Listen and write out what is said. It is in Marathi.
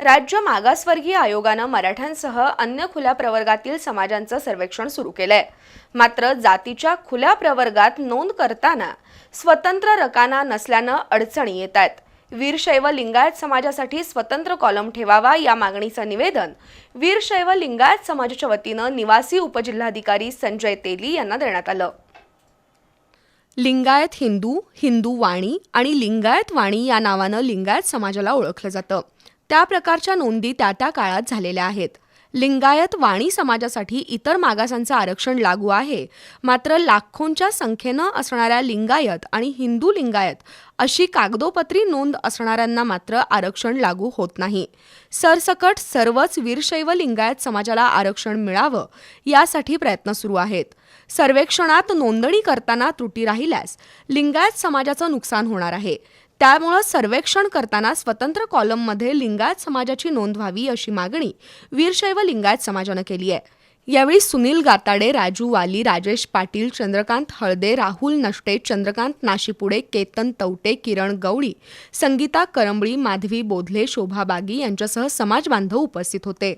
राज्य मागासवर्गीय आयोगानं मराठ्यांसह अन्य खुल्या प्रवर्गातील समाजांचं सर्वेक्षण सुरू केलंय. मात्र जातीच्या खुल्या प्रवर्गात नोंद करताना स्वतंत्र रकाना नसल्यानं अडचणी येत आहेत वीरशैव लिंगायत समाजासाठी स्वतंत्र कॉलम ठेवावा या मागणीचं निवेदन वीरशैव लिंगायत समाजाच्या वतीनं निवासी उपजिल्हाधिकारी संजय तेली यांना देण्यात आलं. लिंगायत हिंदू हिंदू वाणी आणि लिंगायत वाणी या नावानं लिंगायत समाजाला ओळखलं जातं. त्या प्रकारच्या नोंदी त्या त्या काळात झालेल्या आहेत. लिंगायत वाणी समाजासाठी इतर मागासांचं आरक्षण लागू आहे. मात्र लाखोंच्या संख्येनं असणाऱ्या लिंगायत आणि हिंदू लिंगायत अशी कागदोपत्री नोंद असणाऱ्यांना मात्र आरक्षण लागू होत नाही. सरसकट सर्वच वीरशैव लिंगायत समाजाला आरक्षण मिळावं यासाठी प्रयत्न सुरू आहेत. सर्वेक्षणात नोंदणी करताना त्रुटी राहिल्यास लिंगायत समाजाचं नुकसान होणार आहे. त्यामुळं सर्वेक्षण करताना स्वतंत्र कॉलममध्ये लिंगायत समाजाची नोंद व्हावी अशी मागणी वीरशैव लिंगायत समाजानं केली आहे. यावेळी सुनील गाताडे राजू वाली राजेश पाटील चंद्रकांत हळदे राहुल नष्टे चंद्रकांत नाशिपुडे केतन तवटे किरण गवळी संगीता करंबळी माधवी बोधले शोभा बागी यांच्यासह समाज बांधव उपस्थित होते.